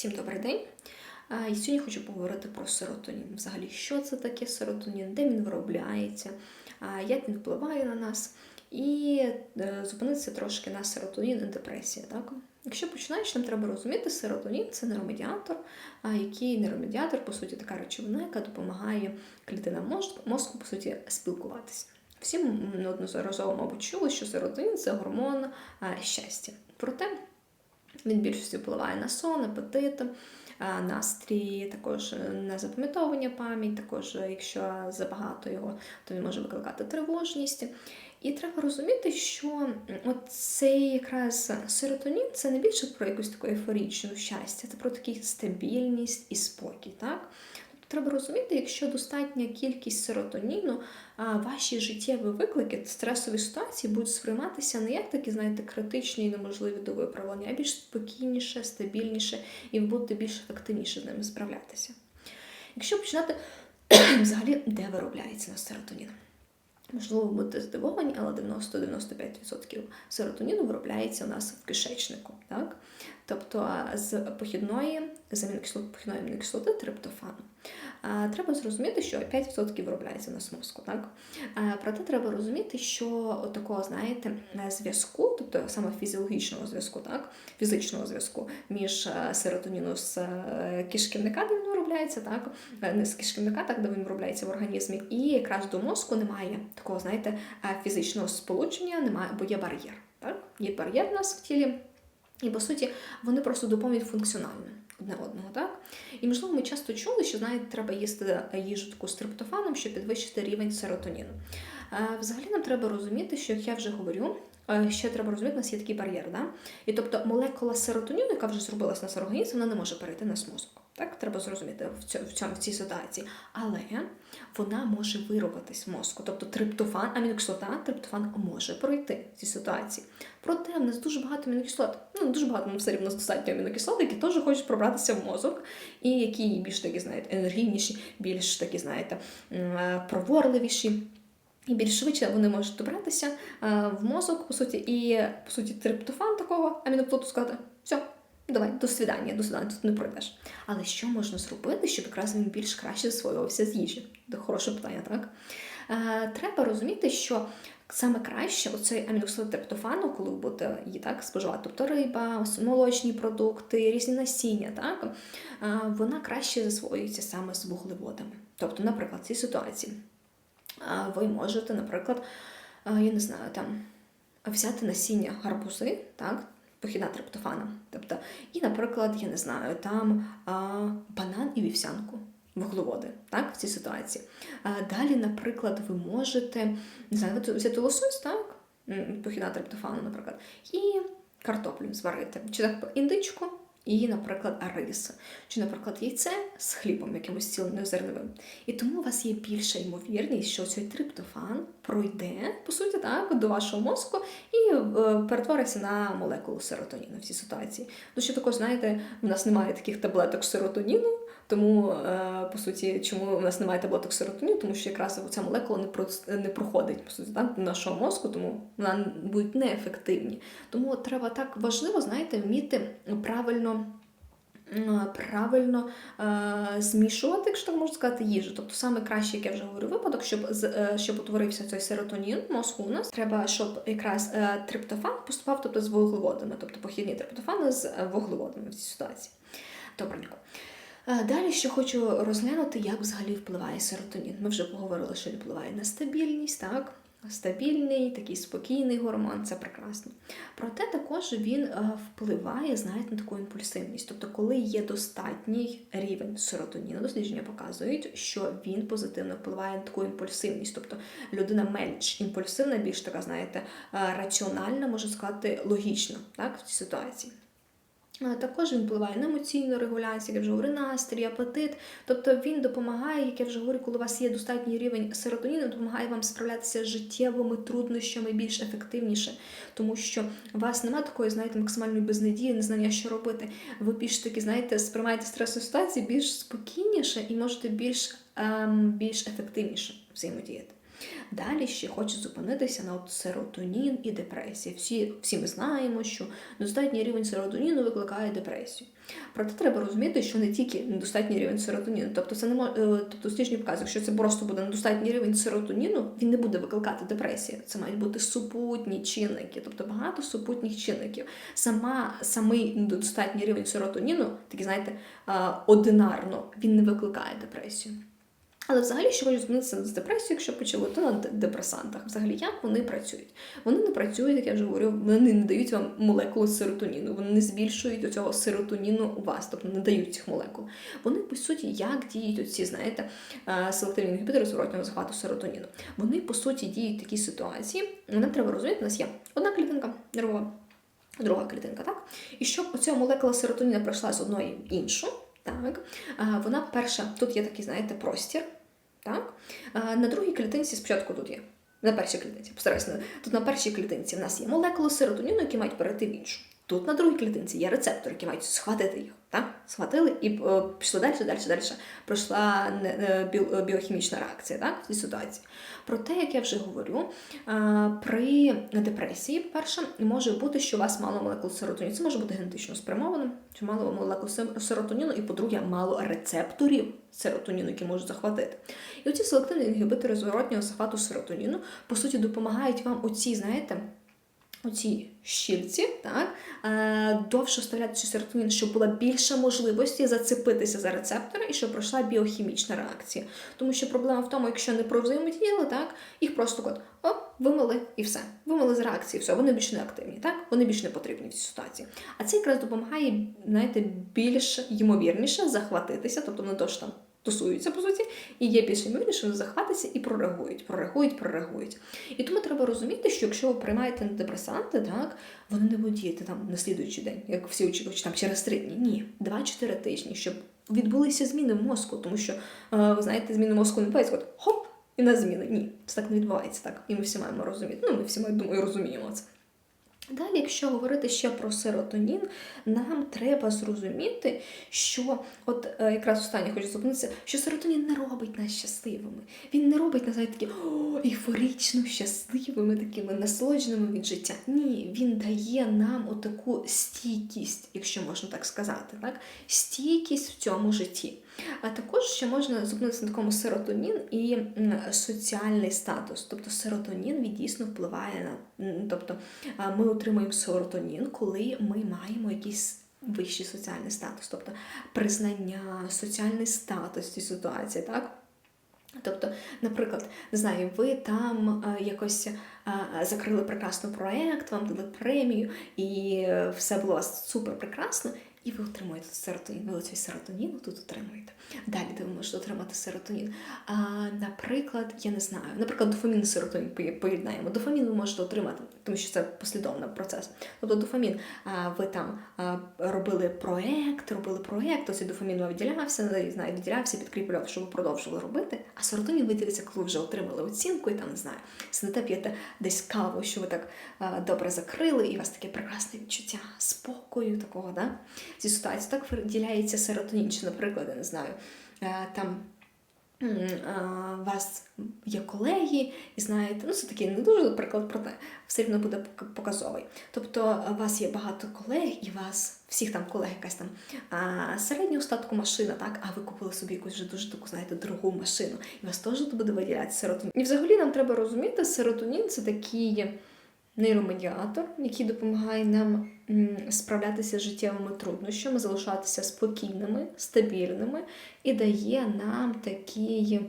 Всім добрий день. І сьогодні хочу поговорити про серотонін. Взагалі, що це таке серотонін, де він виробляється, як він впливає на нас, і е, зупинитися трошки на серотонін і депресії. Так? Якщо починаєш, нам треба розуміти, серотонін це нейромедіатор, який нейромедіатор, по суті, така речовина, яка допомагає клітинам мозку, по суті, спілкуватися. Всі неодноразово, мабуть, чули, що серотонін це гормон щастя. Проте він більшості впливає на сон, апетит, настрій, також е, на запам'ятовування пам'ять, також е, якщо забагато його, то він може викликати тривожність. І треба розуміти, що цей якраз серотонін це не більше про якусь таку ейфорічну щастя, це про таку стабільність і спокій. Так? Треба розуміти, якщо достатня кількість серотоніну, ваші життєві виклики, стресові ситуації будуть сприйматися не як такі, знаєте, критичні і неможливі до виправлення, а більш спокійніше, стабільніше, і ви будете більш ефективніше з ними справлятися. Якщо починати взагалі, де виробляється на серотонін? Можливо, будете здивовані, але 90-95% серотоніну виробляється у нас в кишечнику. Так? Тобто з похідної з амінокислот, похідної амінокислоти триптофану. Треба зрозуміти, що 5% виробляється у нас в мозку. Так? Проте треба розуміти, що такого, знаєте, зв'язку, тобто саме фізіологічного зв'язку, так? фізичного зв'язку між серотоніну з е, кишківника, виробляється, так? Е, не з кишківника, так, де він виробляється в організмі, і якраз до мозку немає такого, знаєте, е, фізичного сполучення, немає, бо є бар'єр. Так? Є бар'єр у нас в тілі. І по суті, вони просто доповнюють функціонально одне одного, так? І можливо, ми часто чули, що знаєте, треба їсти їжу таку з триптофаном, щоб підвищити рівень серотоніну. Е, Взагалі нам треба розуміти, що як я вже говорю, е, ще треба розуміти, у нас є такий бар'єр. Да? І тобто молекула серотоніну, яка вже зробилась на наш організм, вона не може перейти на мозок. Так, треба зрозуміти в цьому, в цій ситуації. Але вона може виробитись в мозку. Тобто триптофан, амінокислота, триптофан може пройти в цій ситуації. Проте в нас дуже багато амінокислот. Ну, дуже багато, все рівно достатньо амінокислот, які теж хочуть пробратися в мозок, і які більш такі, знаєте, енергійніші, більш такі, знаєте, е, проворливіші. І більш швидше вони можуть добратися е, в мозок, по суті, і по суті, триптофан такого амінокислоту сказати, все, давай, до свидання, до свидання, тут не пройдеш. Але що можна зробити, щоб якраз він більш краще засвоювався з їжі? Хороше питання, так? Е, треба розуміти, що саме краще оцей аміноксид триптофану, коли ви будете її так споживати, тобто риба, молочні продукти, різні насіння, так, е, вона краще засвоюється саме з вуглеводами. Тобто, наприклад, в цій ситуації ви можете, наприклад, я не знаю, там взяти насіння гарбузи, так, похідна триптофана. Тобто, і, наприклад, я не знаю, там а, банан і вівсянку. Вуглеводи, так, в цій ситуації. А, далі, наприклад, ви можете не знаю, взяти лосось, так, похідна триптофану, наприклад, і картоплю зварити. Чи так індичку, і, наприклад, рис, чи, наприклад, яйце з хлібом, якимось цілозерновим. І тому у вас є більша ймовірність, що цей триптофан пройде, по суті, так, до вашого мозку і е, перетвориться на молекулу серотоніну в цій ситуації. Ну, що також, знаєте, в нас немає таких таблеток серотоніну, тому, е, по суті, чому в нас немає таблеток серотоніну, тому що якраз ця молекула не, про, не проходить по суті, до нашого мозку, тому вона будуть неефективні. Тому треба так важливо, знаєте, вміти правильно. Правильно е, змішувати, якщо можна сказати, їжу. Тобто саме краще, як я вже говорю, випадок, щоб е, щоб утворився цей серотонін мозку у нас, треба, щоб якраз е, триптофан поступав тобто, з вуглеводами, тобто похідні триптофани з е, вуглеводами в цій ситуації. Добренько. Далі ще хочу розглянути, як взагалі впливає серотонін. Ми вже поговорили, що він впливає на стабільність, так? Стабільний, такий спокійний гормон, це прекрасно. Проте також він е, впливає, знаєте, на таку імпульсивність. Тобто, коли є достатній рівень серотоніну, дослідження показують, що він позитивно впливає на таку імпульсивність. Тобто людина менш імпульсивна, більш така, знаєте, е, раціональна, можна сказати, логічна так, в цій ситуації. Також він впливає на емоційну регуляцію, як я вже говорю, настрій, апетит. Тобто він допомагає, як я вже говорю, коли у вас є достатній рівень серотоніну, допомагає вам справлятися з життєвими труднощами більш ефективніше, тому що у вас немає такої, знаєте, максимальної безнадії, незнання, що робити. Ви більш таки, знаєте, сприймаєте стресові ситуації більш спокійніше і можете більш, ем, більш ефективніше взаємодіяти. Далі ще хочу зупинитися на от серотонін і депресія. Всі, всі ми знаємо, що достатній рівень серотоніну викликає депресію. Проте треба розуміти, що не тільки недостатній рівень серотоніну, тобто це не мо- е, тобто дослідження показують, якщо це просто буде недостатній рівень серотоніну, він не буде викликати депресії. Це мають бути супутні чинники, тобто багато супутніх чинників. Сама самий недостатній рівень серотоніну, такий знаєте, одинарно, він не викликає депресію. Але взагалі, що хочу зупинитися з депресією, якщо почали, то на депресантах. Взагалі, як вони працюють? Вони не працюють, як я вже говорю, вони не дають вам молекули серотоніну, вони не збільшують цього серотоніну у вас, тобто не дають цих молекул. Вони, по суті, як діють оці, знаєте, е, селективні інгібітори зворотнього захвату серотоніну. Вони, по суті, діють в такій ситуації. Нам треба розуміти, у нас є одна клітинка нервова, друга клітинка, так? І щоб оця молекула серотоніна пройшла з одної в іншу, так, вона перша, тут є такий, знаєте, простір, так? На другій клітинці спочатку тут є. На першій клітинці, постараюся. Тут на першій клітинці в нас є молекули серотоніну, які мають перейти в іншу. Тут на другій клітинці є рецептори, які мають схватити їх. Так? Схватили і е, пішли далі, далі, далі. Пройшла е, е, біохімічна реакція так, цій ситуації. Проте, як я вже говорю, при депресії, перше, може бути, що у вас мало молекул серотоніну. Це може бути генетично спрямованим, чи мало молекул сер- серотоніну, і, по-друге, мало рецепторів серотоніну, які можуть захватити. І оці селективні інгібітори зворотнього захвату серотоніну, по суті, допомагають вам оці, знаєте, оці щільці, так, е, довше вставляти серотонін, щоб була більша можливості зацепитися за рецептори і щоб пройшла біохімічна реакція. Тому що проблема в тому, якщо не провзаємодіяли, так, їх просто от, о, вимили і все. Вимили з реакції, все, вони більш не активні, так? Вони більш не потрібні в цій ситуації. А це якраз допомагає, знаєте, більш ймовірніше захватитися, тобто не то що там тусуються, по суті, і є більш ймовірніше, що захватися і прореагують, прореагують, прореагують. І тому треба розуміти, що якщо ви приймаєте антидепресанти, так, вони не будуть діяти там на слідуючий день, як всі очікують, там через три дні. Ні, 2-4 тижні, щоб відбулися зміни в мозку, тому що, е, ви знаєте, зміни мозку не відбуваються, от хоп, і на зміни. Ні, це так не відбувається так. І ми всі маємо розуміти. Ну, ми всі, я думаю, розуміємо це. Далі, якщо говорити ще про серотонін, нам треба зрозуміти, що от е, якраз останнє хочу зупинитися, що серотонін не робить нас щасливими. Він не робить нас знаєте, такі ейфорично щасливими, такими насолодженими від життя. Ні, він дає нам отаку стійкість, якщо можна так сказати, так? стійкість в цьому житті. А також ще можна зупинитися на такому серотонін і соціальний статус. Тобто серотонін він дійсно впливає на тобто ми отримуємо серотонін, коли ми маємо якийсь вищий соціальний статус, тобто признання, соціальний статус цій ситуації, так? Тобто, наприклад, не знаю, ви там е, якось е, закрили прекрасно проект, вам дали премію, і е, все було супер прекрасно, і ви отримуєте серотонін. Ви цей серотонін тут отримуєте. Далі де ви можете отримати серотонін. А, наприклад, я не знаю, наприклад, дофамін і серотонін поєднаємо. Дофамін ви можете отримати, тому що це послідовний процес. Тобто дофамін, а, ви там а, робили проект, робили проект, ось дофамін виділявся, не знаю, виділявся, підкріплював, щоб ви продовжували робити. А серотонін виділиться, коли ви вже отримали оцінку і там не знаю, сидите, п'єте десь каву, що ви так а, добре закрили, і у вас таке прекрасне відчуття спокою такого, да? Зі ситуації так виділяється серотонін, чи, наприклад, я не знаю, е, там. У вас є колеги, і знаєте, ну це такий не дуже приклад, проте все рівно буде показовий. Тобто у вас є багато колег, і у вас всіх там колег якась там середнього статку машина, так, а ви купили собі якусь вже дуже таку, знаєте, дорогу машину, і у вас теж буде виділятися серотонін. І взагалі нам треба розуміти, серотонін це такий нейромедіатор, який допомагає нам справлятися з життєвими труднощами, залишатися спокійними, стабільними і дає нам такий,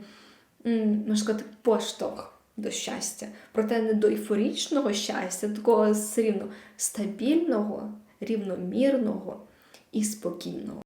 можна сказати, поштовх до щастя. Проте не до ейфорічного щастя, такого все рівно стабільного, рівномірного і спокійного.